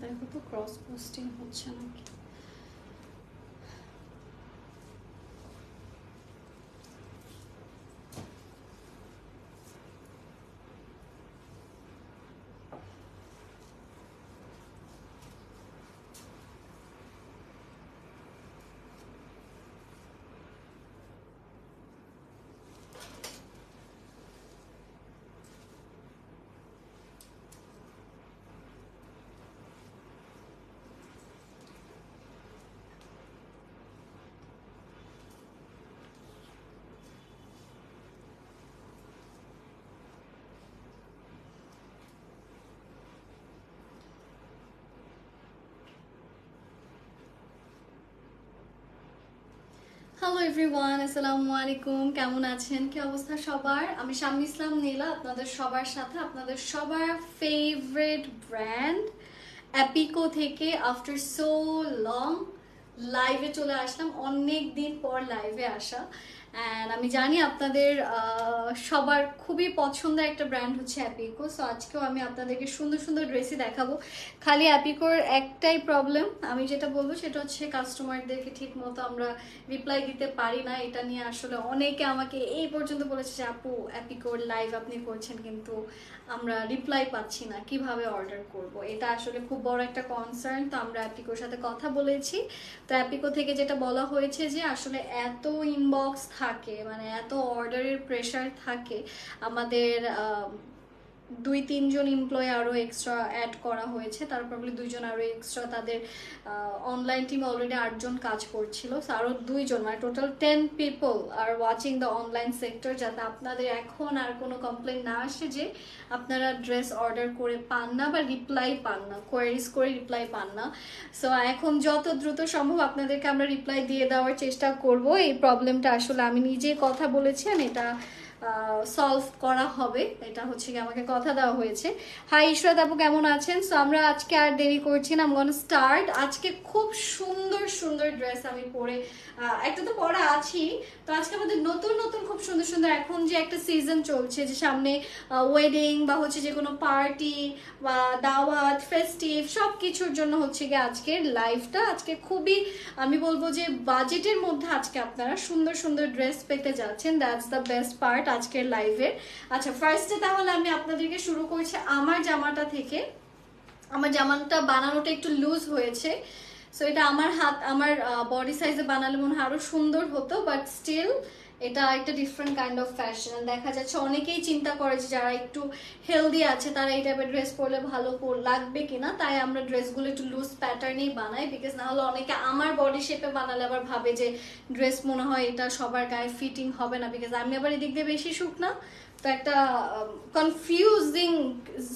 দেখো তো cross posting হচ্ছে নাকি? হ্যালো এভরিওয়ান আসসালামু আলাইকুম কেমন আছেন? কি অবস্থা সবার? আমি শাম্মী ইসলাম, নীলা, আপনাদের সবার সাথে আপনাদের সবার ফেভারিট ব্র্যান্ড অ্যাপিকো থেকে আফটার সো লং লাইভে চলে আসলাম। অনেক দিন পর লাইভে আসা। অ্যান্ড আমি জানি আপনাদের সবার খুবই পছন্দের একটা ব্র্যান্ড হচ্ছে অ্যাপিকো সো আজকেও আমি আপনাদেরকে সুন্দর সুন্দর ড্রেসই দেখাবো। খালি অ্যাপিকোর একটাই প্রবলেম আমি যেটা বলব সেটা হচ্ছে কাস্টমারদেরকে ঠিক মতো আমরা রিপ্লাই দিতে পারি না। এটা নিয়ে আসলে অনেকে আমাকে এই পর্যন্ত বলেছে যে, আপু অ্যাপিকোর লাইভ আপনি করছেন, কিন্তু আমরা রিপ্লাই পাচ্ছি না। কীভাবে অর্ডার করব? এটা আসলে খুব বড় একটা কনসার্ন তো আমরা অ্যাপিকোর সাথে কথা বলেছি। তো অ্যাপিকো থেকে যেটা বলা হয়েছে যে, আসলে এত ইনবক্স থাকে মানে এত অর্ডারের প্রেশার থাকে আমাদের দুই, তিনজন এমপ্লয় আরও এক্সট্রা অ্যাড করা হয়েছে। তার দুইজন আরও এক্সট্রা তাদের অনলাইন টিমে অলরেডি আটজন কাজ করছিল। So আরও দুইজন মানে total ten people are watching the online sector যাতে আপনাদের এখন আর কোনো কমপ্লেন না আসে যে আপনারা ড্রেস অর্ডার করে পান না বা রিপ্লাই পান না কোয়ারিজ করে রিপ্লাই পান না। সো এখন যত দ্রুত সম্ভব আপনাদেরকে আমরা রিপ্লাই দিয়ে দেওয়ার চেষ্টা করব। এই প্রবলেমটা আসলে আমি নিজেই কথা বলেছি এটা সলভ করা হবে। এটা হচ্ছে কি আমাকে কথা দেওয়া হয়েছে। হাই ইশরাত আপু কেমন আছেন? সো আমরা আজকে আর দেরি করছি না। আমরা স্টার্ট আজকে খুব সুন্দর সুন্দর ড্রেস আমি পরে একটা তো পরা আছি। তো আজকে আমাদের নতুন নতুন, খুব সুন্দর সুন্দর এখন যে একটা সিজন চলছে, যে সামনে ওয়েডিং বা হচ্ছে যে কোনো পার্টি বা দাওয়াত ফেস্টিভ সব কিছুর জন্য হচ্ছে গিয়ে আজকের লাইফটা আজকে খুবই, আমি বলব যে বাজেটের মধ্যে আজকে আপনারা সুন্দর সুন্দর ড্রেস পেতে যাচ্ছেন। দ্যাটস দ্য বেস্ট পার্ট আজকের লাইভে আচ্ছা ফার্স্টে তাহলে আমি আপনাদেরকে শুরু করছি আমার জামাটা থেকে। আমার জামাটা বানানোটা একটু লুজ হয়েছে। সো এটা আমার হাত, আমার বডি সাইজে বানালে মনে হয় আরও সুন্দর হতো বাট স্টিল এটা একটা ডিফারেন্ট কাইন্ড অফ ফ্যাশন দেখা যাচ্ছে অনেকেই চিন্তা করে যে যারা একটু হেলদি আছে, তারা এই টাইপের ড্রেস পরলে ভালো লাগবে কিনা। তাই আমরা ড্রেসগুলো একটু লুজ প্যাটার্নেই বানাই বিকজ না হলে অনেকে আমার বডি শেপে বানালে আবার ভাবে যে ড্রেস মনে হয় এটা সবার গায়ে ফিটিং হবে না বিকজ আমি আবার এদিক দিয়ে বেশি সুখ শুকনা তো একটা কনফিউজিং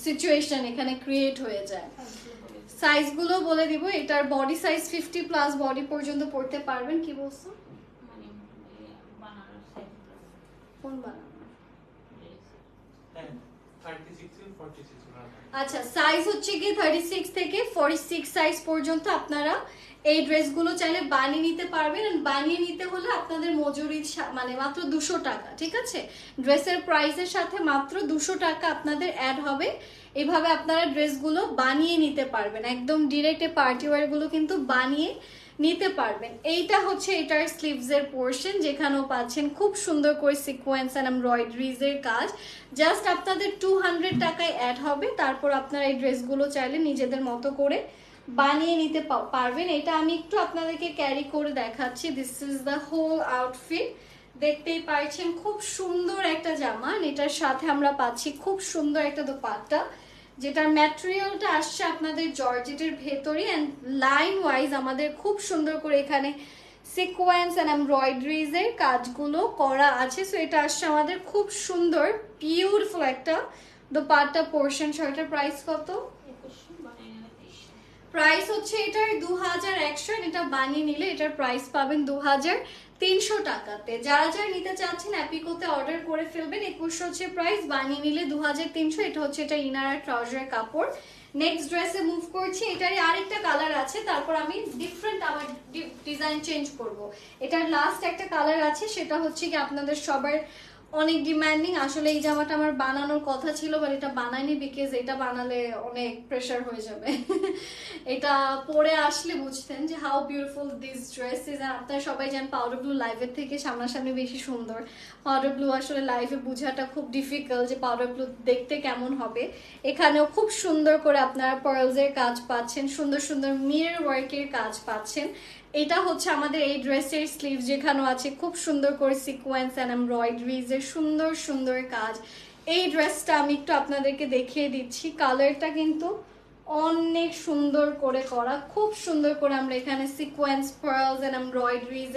সিচুয়েশন এখানে ক্রিয়েট হয়ে যায়। সাইজগুলো বলে দিব, এটার body size fifty plus body পর্যন্ত পড়তে পারবেন, কি বলছো মানে বানানোর সাইজ কোন বানানো আচ্ছা সাইজ হচ্ছে থার্টি সিক্স থেকে ফর্টি সিক্স সাইজ পর্যন্ত আপনারা এই ড্রেসগুলো চাইলে বানিয়ে নিতে পারবেন। বানিয়ে নিতে হলে আপনাদের মজুরির সা- মানে মাত্র দুশো টাকা ঠিক আছে? ড্রেসের প্রাইসের সাথে মাত্র দুশো টাকা আপনাদের অ্যাড হবে। এভাবে আপনারা ড্রেসগুলো বানিয়ে নিতে পারবেন। একদম ডিরেক্ট পার্টি ওয়ারগুলো কিন্তু বানিয়ে নিতে পারবেন। এইটা হচ্ছে এটার স্লিভসের পোর্শন যেখানেও পাচ্ছেন খুব সুন্দর করে সিকোয়েন্স অ্যান্ড এমব্রয়ডারিজের কাজ। জাস্ট আপনাদের টু হান্ড্রেড টাকায় অ্যাড হবে, তারপর আপনারা এই ড্রেসগুলো চাইলে নিজেদের মতো করে বানিয়ে নিতে পারবেন। এটা আমি একটু আপনাদেরকে ক্যারি করে দেখাচ্ছি। This is the whole outfit দেখতেই পারছেন, খুব সুন্দর একটা জামা। এটার সাথে আমরা পাচ্ছি খুব সুন্দর একটা দোপাট্টা। যেটার ম্যাটেরিয়ালটা আসছে আপনাদের জর্জেটের ভেতরে অ্যান্ড লাইন ওয়াইজ আমাদের খুব সুন্দর করে এখানে সিকোয়েন্স অ্যান্ড এমব্রয়ডারিজ এর কাজগুলো করা আছে। সো এটা আসছে আমাদের খুব সুন্দর বিউটিফুল একটা দোপাট্টা পোর্শন শার্টের প্রাইস কত? প্রাইস হচ্ছে এটার দু হাজার একশো এটা বানিয়ে নিলে এটার প্রাইস পাবেন দু হাজার তিনশো টাকাতে। যারা যারা নিতে চাচ্ছেন, অ্যাপিকোতে অর্ডার করে ফেলবেন। একুশশো হচ্ছে প্রাইস বানিয়ে নিলে দু হাজার তিনশো। এটা হচ্ছে এটা ইনার আর ট্রাউজারের কাপড়। নেক্সট ড্রেসে মুভ করছি, এটারই আরেকটা কালার আছে। তারপর আমি ডিফারেন্ট আমার ডিজাইন চেঞ্জ করব। এটার লাস্ট একটা কালার আছে, সেটা হচ্ছে কি আপনাদের সবার অনেক ডিমান্ডিং আসলে এই জামাটা আমার বানানোর কথা ছিল বাট এটা বানাইনি বিকজ এটা বানালে অনেক প্রেশার হয়ে যাবে। এটা পরে আসলে বুঝতেন যে how beautiful this dress is আপনারা সবাই জানেন পাউডার ব্লু লাইভের থেকে সামনাসামনি বেশি সুন্দর। পাউডার ব্লু আসলে লাইভে বোঝাটা খুব ডিফিকাল্ট যে পাউডার ব্লু দেখতে কেমন হবে। এখানেও খুব সুন্দর করে আপনারা পার্লসের কাজ পাচ্ছেন, সুন্দর সুন্দর মিরর ওয়ার্কের কাজ পাচ্ছেন। এটা হচ্ছে আমাদের এই ড্রেসের স্লিভ যেখানেও আছে খুব সুন্দর করে সিকোয়েন্স অ্যান্ড এমব্রয়ডারিজ এর সুন্দর সুন্দর কাজ। এই ড্রেসটা আমি একটু আপনাদেরকে দেখিয়ে দিচ্ছি। কালারটা কিন্তু অনেক সুন্দর করে করা, খুব সুন্দর করে আমরা এখানে সিকোয়েন্স পার্লস অ্যান্ড এমব্রয়ডারিজ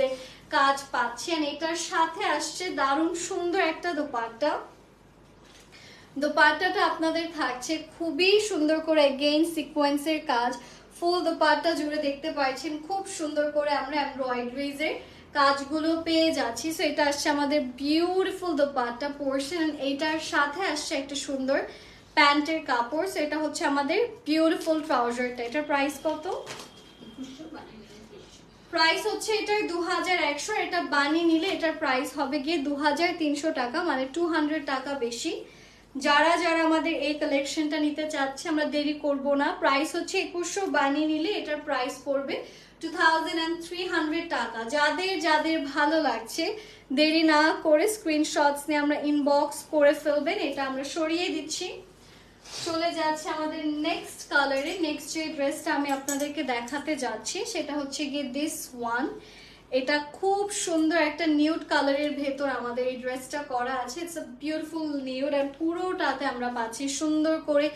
কাজ পাচ্ছি। And এটার সাথে আসছে দারুণ সুন্দর একটা দোপাট্টা। দোপাট্টাটা আপনাদের থাকছে খুবই সুন্দর করে এগেইন সিকোয়েন্সের কাজ। ফুল দোপাট্টা জুড়ে দেখতে পাচ্ছেন খুব সুন্দর করে আমরা এমব্রয়ডারিজ এর কাজগুলো পেয়ে যাচ্ছি। সো এটা আসছে আমাদের বিউটিফুল দোপাট্টা পোর্শন এইটার সাথে আসছে একটা সুন্দর প্যান্টের কাপড়। সো এটা হচ্ছে আমাদের বিউটিফুল ট্রাউজারটা এটার প্রাইস কত? প্রাইস হচ্ছে এটার দু হাজার একশো। এটা বানিয়ে নিলে এটার প্রাইস হবে গিয়ে দু হাজার তিনশো টাকা মানে টু হান্ড্রেড টাকা বেশি। যারা যারা আমাদের এই কালেকশনটা নিতে চাচ্ছে, আমরা দেরি করব না। প্রাইস হচ্ছে একুশশো বানিয়ে নিলে এটার প্রাইস পড়বে টু টাকা। যাদের যাদের ভালো লাগছে, দেরি না করে স্ক্রিনশটস নিয়ে আমরা ইনবক্স করে ফেলবেন, এটা আমরা সরিয়ে দিচ্ছি। চলে যাচ্ছে আমাদের নেক্সট কালারে নেক্সট যে ড্রেসটা আমি আপনাদেরকে দেখাতে যাচ্ছি, সেটা হচ্ছে গিয়ে দিস ওয়ান এটা খুব সুন্দর একটা নিউড কালারের ভেতর আমাদের এই ড্রেসটা করা আছে। ইটস আ বিউটিফুল নিউড আর পুরোটাতে আমরা পাচ্ছি সুন্দর করে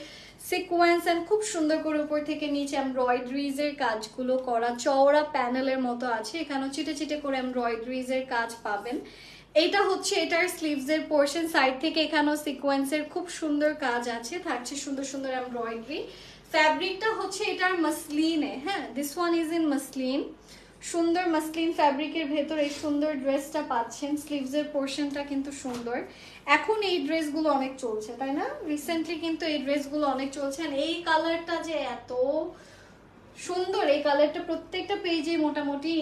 সিকোয়েন্স অ্যান্ড খুব সুন্দর করে উপর থেকে নিচে এমব্রয়ডারিজ এর কাজগুলো করা। চওড়া প্যানেলের মতো আছে। এখানেও চিটে চিটে করে এমব্রয়ডারিজ এর কাজ পাবেন। এটা হচ্ছে এটার স্লিভস এর পোর্শন সাইড থেকে এখানেও সিকোয়েন্সের খুব সুন্দর কাজ আছে। থাকছে সুন্দর সুন্দর এমব্রয়ডারি ফ্যাব্রিকটা হচ্ছে এটার মাসলিনে হ্যাঁ? This one is in muslin. সুন্দর মাসলিন ফ্যাব্রিকের ভেতর এই সুন্দর ড্রেসটা পাচ্ছেন। স্লিভস এর পোর্শনটা কিন্তু সুন্দর। এখন এই ড্রেসগুলো অনেক চলছে, তাই না? রিসেন্টলি কিন্তু এই ড্রেসগুলো অনেক চলছে। এই কালারটা যে এত সুন্দর, এই কালারটা প্রত্যেকটা পেজে মোটামুটি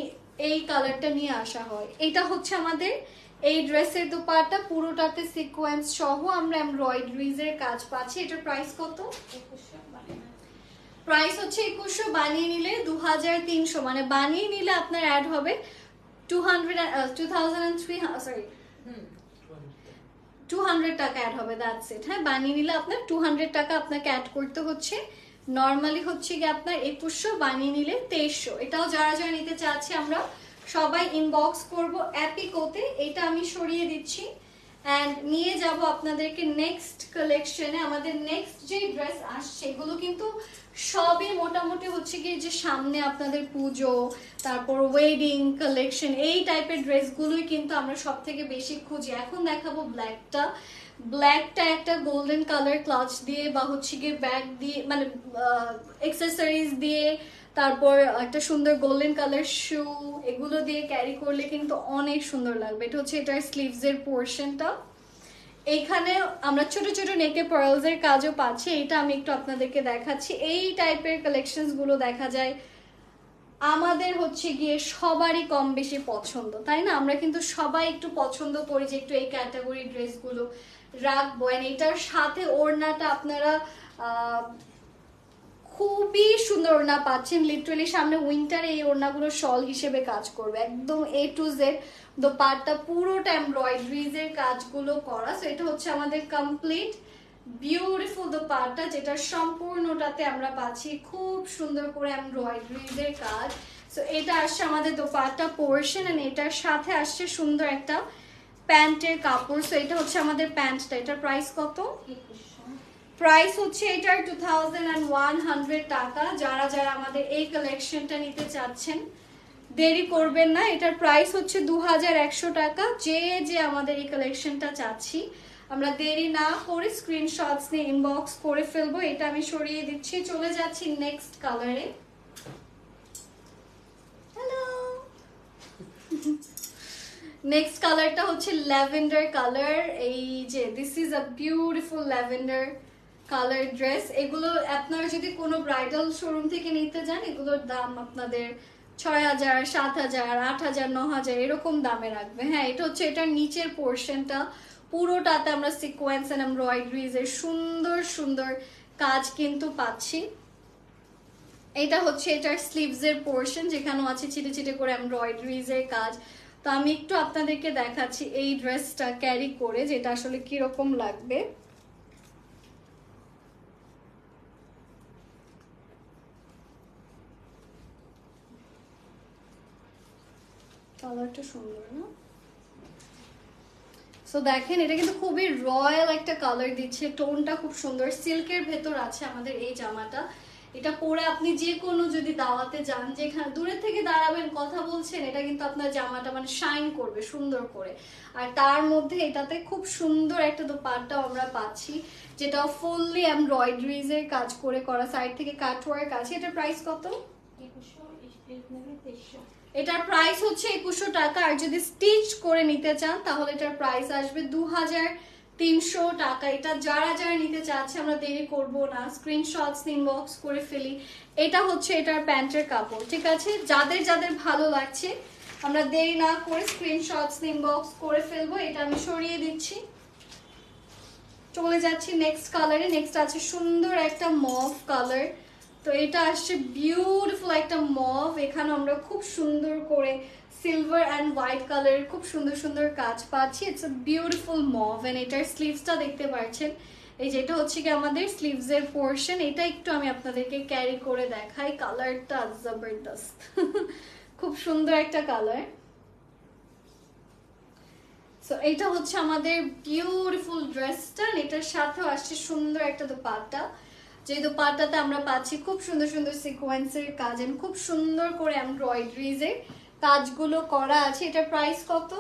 এই কালারটা নিয়ে আসা হয়। এটা হচ্ছে আমাদের এই ড্রেসের দোপাটা পুরোটাতে সিকোয়েন্স সহ আমরা এমব্রয়ডারিজ এর কাজ পাচ্ছি। এটার প্রাইস কত? প্রাইস হচ্ছে একুশশো, বানিয়ে নিলে দু হাজার তিনশো। মানে বানিয়ে নিলে আপনার অ্যাড হবে two hundred two thousand and three sorry two hundred টাকা অ্যাড হবে দ্যাটস ইট হ্যাঁ বানিয়ে নিলে আপনার টু হান্ড্রেড টাকা আপনাকে অ্যাড করতে হচ্ছে। নর্মালি হচ্ছে গিয়ে আপনার একুশশো, বানিয়ে নিলে তেইশশো। এটাও যারা যারা নিতে চাচ্ছে আমরা সবাই ইনবক্স করব অ্যাপিকোতে এটা আমি সরিয়ে দিচ্ছি। অ্যান্ড নিয়ে যাব আপনাদেরকে নেক্সট কালেকশনে আমাদের নেক্সট যে ড্রেস আসছে, এগুলো কিন্তু সবই মোটামুটি হচ্ছে গিয়ে যে সামনে আপনাদের পুজো, তারপর ওয়েডিং কালেকশন এই টাইপের ড্রেসগুলোই কিন্তু আমরা সব থেকে বেশি খুঁজি। এখন দেখাবো ব্ল্যাকটা ব্ল্যাকটা একটা গোল্ডেন কালার ক্লাচ দিয়ে বা হচ্ছে গিয়ে ব্যাগ দিয়ে মানে এক্সেসরিজ দিয়ে, তারপর একটা সুন্দর গোল্ডেন কালার শু এগুলো দিয়ে ক্যারি করলে কিন্তু অনেক সুন্দর লাগবে। এটা হচ্ছে এটার স্লিভস এর পোর্শনটা এইখানে আমরা ছোট ছোট নেকে পার্লস এর কাজও পাচ্ছি এটা আমি একটু আপনাদেরকে দেখাচ্ছি। এই টাইপের কালেকশনগুলো দেখা যায়। আমাদের হচ্ছে গিয়ে সবারই কম বেশি পছন্দ, তাই না? আমরা কিন্তু সবাই একটু পছন্দ করি যে একটু এই ক্যাটাগরি ড্রেসগুলো রাখব। এটার সাথে ওড়নাটা আপনারা খুবই সুন্দর ওড়না পাচ্ছেন। লিটারালি সামনে উইন্টারে এই ওড়নাগুলো শল হিসেবে কাজ করবে। একদম এ টু জেড দোপাট্টা পুরোটা এমব্রয়ডারিজ এর কাজগুলো করা। সো এটা হচ্ছে আমাদের কমপ্লিট বিউটিফুল দোপাট্টা, যেটা সম্পূর্ণটাতে আমরা পাচ্ছি খুব সুন্দর করে এমব্রয়ডারিজ এর কাজ। সো এটা আসছে আমাদের দোপাট্টা পোর্শন এন্ড এটার সাথে আসছে সুন্দর একটা প্যান্টের কাপড়। সো এটা হচ্ছে আমাদের প্যান্টটা। এটার প্রাইস কত? একুশশো। প্রাইস হচ্ছে এটার টু টাকা। যারা যারা আমাদের এই কালেকশনটা নিতে চাচ্ছেন, দেরি করবেন না। এটার প্রাইস হচ্ছে দু হাজার একশো টাকা। যে যে আমাদের এই কালেকশনটা চাচ্ছি, আমরা দেরি না করে স্ক্রিনশটস নিয়ে ইনবক্স করে ফেলব। এটা আমি সরিয়ে দিচ্ছি। চলে যাচ্ছি নেক্সট কালারে নেক্সট কালারটা হচ্ছে ল্যাভেন্ডার কালার এই যে this is a beautiful lavender colour dress এগুলো আপনারা যদি কোনো ব্রাইডাল শোরুম থেকে নিতে যান, এগুলোর দাম আপনাদের ছয় হাজার, সাত হাজার, আট হাজার, ন হাজার, এরকম দামে রাখবে। হ্যাঁ এটা হচ্ছে এটার নিচের পোর্শনটা পুরোটাতে আমরা সিকোয়েন্স অ্যান্ড এমব্রয়ডারিজ এর সুন্দর সুন্দর কাজ কিন্তু পাচ্ছি। এটা হচ্ছে এটার স্লিভস এর পোর্শন যেখানেও আছে ছিটে ছিটে করে এমব্রয়ডারিজ এর কাজ। তো আমি একটু আপনাদেরকে দেখাচ্ছি এই ড্রেসটা ক্যারি করে, যেটা আসলে কীরকম লাগবে। কালারটা সুন্দর না সো দেখেন এটা কিন্তু খুবই রয়্যাল একটা কালার দিচ্ছে টোনটা খুব সুন্দর সিল্কের ভেতর আছে আমাদের এই জামাটা এটা পরে আপনি যে কোনো যদি দাওয়াতে যান যেখানে দূরে থেকে দাঁড়াবেন কথা বলছেন এটা কিন্তু আপনার জামাটা মানে শাইন করবে সুন্দর করে আর তার মধ্যে এটাতে খুব সুন্দর একটা দোপাট্টাও আমরা পাচ্ছি যেটা ফুললি এমব্রয়ডারিজ এর কাজ করে করা সাইড থেকে কাটওয়ার্ক আছে এটার প্রাইস কত এটার প্রাইস হচ্ছে একুশশো টাকা। আর যদি স্টিচ করে নিতে চান, তাহলে এটার প্রাইস আসবে দু হাজার তিনশো টাকা। এটা যারা যারা নিতে চাচ্ছে, আমরা দেরি করব না। স্ক্রিনশটস ইনবক্স করে ফেলি। এটা হচ্ছে এটার প্যান্টের কাপড়, ঠিক আছে? যাদের যাদের ভালো লাগছে, আমরা দেরি না করে স্ক্রিনশটস ইনবক্স করে ফেলব। এটা আমি সরিয়ে দিচ্ছি। চলে যাচ্ছি নেক্সট কালারে নেক্সট আছে সুন্দর একটা মভ কালার তো এটা আসছে বিউটিফুল একটা মভ এখানে আমরা খুব সুন্দর করে সিলভার অ্যান্ড হোয়াইট কালারের খুব সুন্দর সুন্দর কাজ পাচ্ছি। It's a beautiful mauve and এটার স্লিভসটা দেখতে পাচ্ছেন এই যেটা হচ্ছে কি আমাদের স্লিভস এর পোর্শন এটা একটু আমি আপনাদেরকে ক্যারি করে দেখাই। কালারটা জবরদস্ত। খুব সুন্দর একটা কালার সো এটা হচ্ছে আমাদের বিউটিফুল ড্রেসটা এটার সাথেও আসছে সুন্দর একটা দোপাট্টা। যে দোপাট্টাতে আমরা পাচ্ছি খুব সুন্দর সুন্দর সিকোয়েন্সের কাজ and খুব সুন্দর করে এমব্রয়ডারিজ এর কাজগুলো করা আছে। এটার প্রাইস কত?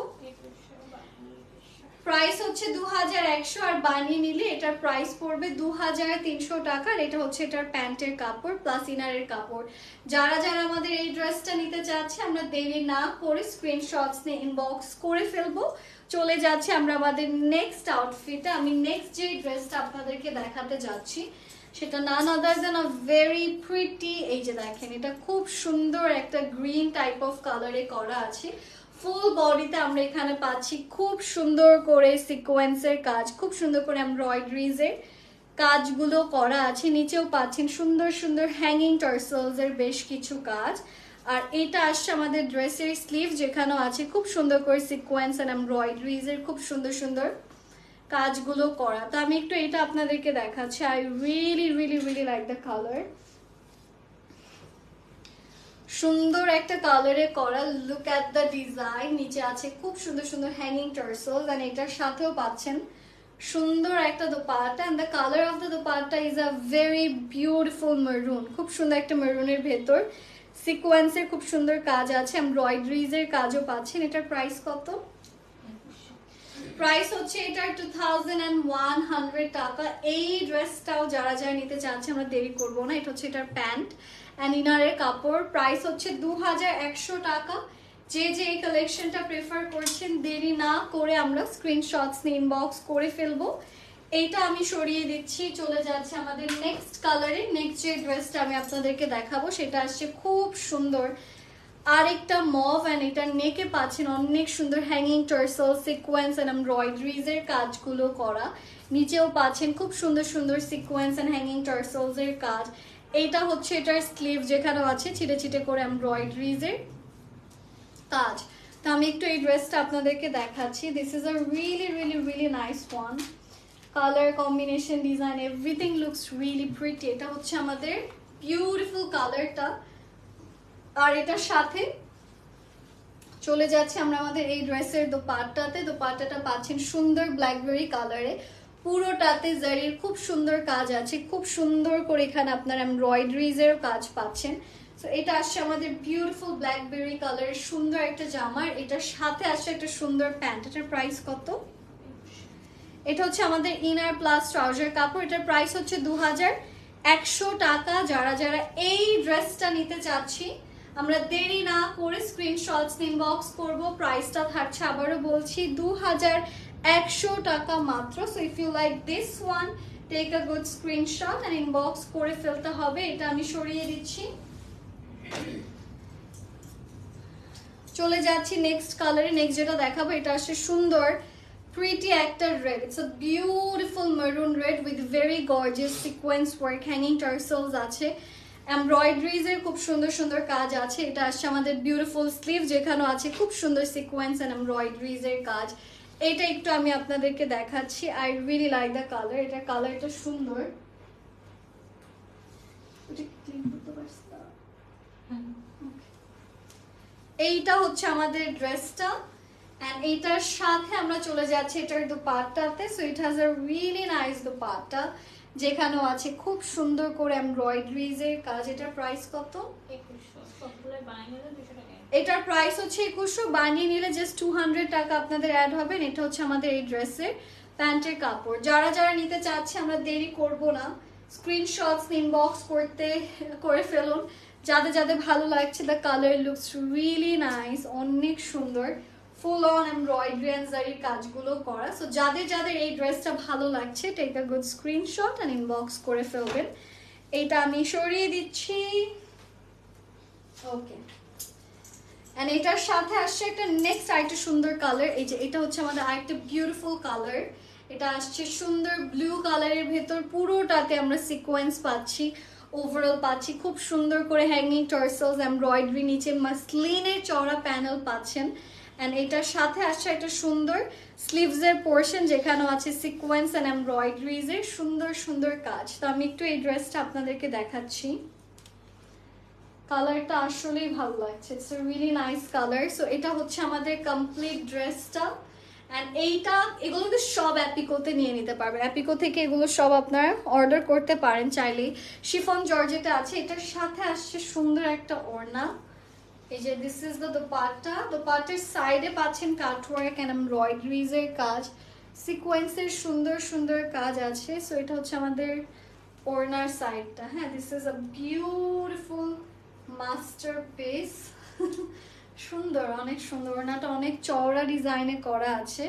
প্রাইস হচ্ছে দু হাজার একশো আর বানিয়ে নিলে এটার প্রাইস পড়বে দু হাজার তিনশো টাকার এটা হচ্ছে এটার প্যান্টের কাপড় প্লাস ইনারের কাপড়। যারা যারা আমাদের এই ড্রেসটা নিতে চাচ্ছে, আমরা দেরি না করে স্ক্রিনশটস নিয়ে ইনবক্স করে ফেলব। চলে যাচ্ছে আমরা আমাদের নেক্সট আউটফিটে আমি নেক্সট যে ড্রেসটা আপনাদেরকে দেখাতে যাচ্ছি সেটা নান আদার দেন আ ভেরি প্রিটি এই যে দেখেন, এটা খুব সুন্দর একটা গ্রিন টাইপ অফ কালারে করা আছে। ফুল বডিতে আমরা এখানে পাচ্ছি খুব সুন্দর করে সিকোয়েন্সের কাজ, খুব সুন্দর করে এমব্রয়ডারিজ এর কাজগুলো করা আছে। নিচেও পাচ্ছেন সুন্দর সুন্দর হ্যাঙ্গিং টার্সেলস এর বেশ কিছু কাজ। আর এটা আসছে আমাদের ড্রেসের স্লিভ যেখানেও আছে খুব সুন্দর করে সিকোয়েন্স এন্ড এমব্রয়ডারিজ এর, খুব সুন্দর সুন্দর কাজগুলো করা। তো আমি একটু এটা আপনাদেরকে দেখাচ্ছি। I really really really like the colour সুন্দর একটা কালারে করা। লুক অ্যাট দ্য ডিজাইন নিচে আছে খুব সুন্দর সুন্দর হ্যাঙ্গিং টার্সেলস এন্ড এটার সাথেও পাচ্ছেন। সুন্দর একটা dupatta and the colour of the dupatta is a very beautiful maroon খুব সুন্দর একটা মেরুনের ভেতর। সিকোয়েন্সের খুব সুন্দর কাজ আছে। এমব্রয়ডারিজ এর কাজও পাচ্ছেন। এটার প্রাইস কত? প্রাইস হচ্ছে এটা টু টাকা। এই ড্রেসটাও যারা যারা নিতে চাচ্ছে আমরা দেরি করব না। এটা হচ্ছে এটার প্যান্ট অ্যান্ড ইনারের কাপড়। প্রাইস হচ্ছে দু হাজার একশো টাকা। যে যে এই কালেকশনটা প্রেফার করছেন, দেরি না করে আমরা স্ক্রিনশটস ইনবক্স করে ফেলব। এইটা আমি সরিয়ে দিচ্ছি, চলে যাচ্ছে আমাদের নেক্সট কালারে নেক্সট যে ড্রেসটা আমি আপনাদেরকে দেখাবো, সেটা আসছে খুব সুন্দর আরেকটা মভ অ্যান্ড এটা নেকে পাচ্ছেন অনেক সুন্দর hanging tassel sequence and embroideries এর কাজগুলো করা। নিচেও পাচ্ছেন খুব সুন্দর সুন্দর সিকোয়েন্স অ্যান্ড হ্যাঙ্গিং টার্সেলস এর কাজ। এটা হচ্ছে এটার স্লিভ যেখানেও আছে, ছিটে ছিটে করে এমব্রয়ডারিজ এর কাজ। তো আমি একটু এই ড্রেসটা আপনাদেরকে দেখাচ্ছি। This is a really really really nice one colour combination design everything looks really pretty এটা হচ্ছে আমাদের বিউটিফুল কালারটা আর এটার সাথে চলে যাচ্ছে আমরা আমাদের এই ড্রেসের দোপাট্টাতে। দোপাট্টাটা পাচ্ছেন সুন্দর ব্ল্যাকবেরি কালারে পুরোটাতে জারির খুব সুন্দর কাজ আছে। খুব সুন্দর করে এখানে আপনার এমব্রয়ডারিজ এর কাজ পাচ্ছেন। তো এটা আসছে আমাদের বিউটিফুল ব্ল্যাকবেরি কালারের সুন্দর একটা জামা। আর এটার সাথে আসছে একটা সুন্দর প্যান্ট এটার প্রাইস কত? এটা হচ্ছে আমাদের ইনার প্লাস ট্রাউজার কাপড়। এটার প্রাইস হচ্ছে দু হাজার একশো টাকা। যারা যারা এই ড্রেসটা নিতে চাচ্ছি আমরা দেরি না করে স্ক্রিনশটস ইনবক্স করব। প্রাইসটা থাকছে আবারও বলছি দু হাজার একশো টাকা মাত্র। So if you like this one take a good screenshot and inbox করে ফেলতে হবে। এটা আমি সরিয়ে দিচ্ছি। চলে যাচ্ছি নেক্সট কালারে নেক্সট যেটা দেখাবো, এটা আসছে সুন্দর প্রিটি একটা red it's a beautiful maroon red with very gorgeous sequence work hanging tassels আছে। এমব্রয়ডারিজ এর খুব সুন্দর সুন্দর কাজ আছে। এটা আসছে আমাদের বিউটিফুল স্লিভ যেখানেও আছে খুব সুন্দর সিকোয়েন্স এন্ড এমব্রয়ডারিজ এর কাজ। এটা একটু আমি আপনাদেরকে দেখাচ্ছি। I really like the colour এটা কালারটা সুন্দর? এইটা হচ্ছে আমাদের ড্রেসটা এন্ড এইটার সাথে আমরা চলে যাচ্ছি এটার দুপাট্টাতে। So it has a really nice dupatta. যেখানেও আছে খুব সুন্দর করে এমব্রয়ডারিজ এর কাজ। এটার প্রাইস কত? এটার প্রাইস হচ্ছে একুশশো। বানিয়ে নিলে জাস্ট টু হান্ড্রেড টাকা আপনাদের অ্যাড হবে। এটা হচ্ছে আমাদের এই ড্রেসের প্যান্টের কাপড়। যারা যারা নিতে চাচ্ছে আমরা দেরি করব না। স্ক্রিনশটস ইনবক্স করতে করে ফেলুন। যাদের যাদের ভালো লাগছে the colour looks really nice অনেক সুন্দর। ফুল অন এমব্রয়ডারি অ্যান্ড জারির কাজগুলো করা। সো যাদের যাদের এই ড্রেসটা ভালো লাগছে take a good screenshot and inbox করে ফেলবেন। এইটা আমি সরিয়ে দিচ্ছি। ওকে এন্ড এটার সাথে আসছে একটা নেক্সট আরেকটা সুন্দর কালার এই যে, এটা হচ্ছে আমাদের আরেকটা বিউটিফুল কালার এটা আসছে সুন্দর ব্লু কালারের ভেতর। পুরোটাতে আমরা সিকোয়েন্স পাচ্ছি ওভারঅল পাচ্ছি। খুব সুন্দর করে হ্যাঙ্গিং টার্সেলস এমব্রয়ডারি নিচে মাসলিনের চওড়া প্যানেল পাচ্ছেন। অ্যান্ড এটার সাথে আসছে একটা সুন্দর স্লিভসের পোর্শন যেখানেও আছে সিকোয়েন্স অ্যান্ড এমব্রয়ডারিজের সুন্দর সুন্দর কাজ। তো আমি একটু এই ড্রেসটা আপনাদেরকে দেখাচ্ছি। কালারটা আসলেই ভালো লাগছে। It's really nice colour so এটা হচ্ছে আমাদের কমপ্লিট ড্রেসটা অ্যান্ড এইটা, এগুলো কিন্তু সব অ্যাপিকোতে নিয়ে নিতে পারবেন অ্যাপিকো থেকে এগুলো সব আপনারা অর্ডার করতে পারেন চাইলেই। শিফন জর্জেটা আছে। এটার সাথে আসছে সুন্দর একটা ওড়না। এই যে দিস ইজ দ্য দোপাট্টা। দোপাট্টার সাইডে পাচ্ছেন কাটওয়ার্ক অ্যান্ড এমব্রয়ডারিজের কাজ। সিকোয়েন্সের সুন্দর সুন্দর কাজ আছে। সো এটা হচ্ছে আমাদের ওড়নার সাইডটা হ্যাঁ this is a beautiful masterpiece সুন্দর, অনেক সুন্দর। ওড়নাটা অনেক চওড়া ডিজাইনে করা আছে।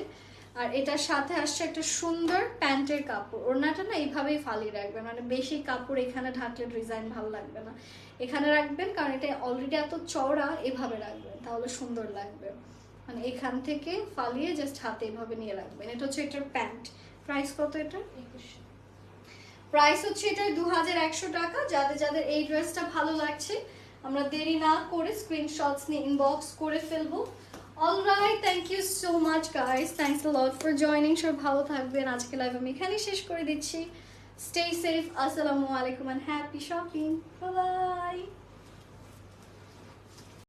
আর এটার সাথে আসছে একটা সুন্দর প্যান্টের কাপড়। ওড়নাটা না এইভাবেই ফালিয়ে রাখবেন মানে বেশি কাপড় এখানে ঢাকলে ডিজাইন ভালো লাগবে না। এখানে রাখবেন কারণ এটা অলরেডি এত চওড়া এভাবে রাখবেন তাহলে সুন্দর লাগবে। মানে এখান থেকে ফালিয়ে জাস্ট হাতে এভাবে নিয়ে রাখবেন। এটা হচ্ছে এটার প্যান্ট। প্রাইস কত এটা? প্রাইস হচ্ছে এটার দু হাজার একশো টাকা। যাদের যাদের এই ড্রেসটা ভালো লাগছে আমরা দেরি না করে স্ক্রিনশটস নিয়ে ইনবক্স করে ফেলব। Alright thank you so much guys thanks lot for joining সব ভালো থাকবেন। আজকে লাইভ আমি এখানেই শেষ করে দিচ্ছি। স্টে সেফ আসসালামু আলাইকুম অ্যান্ড হ্যাপি শপিং বাই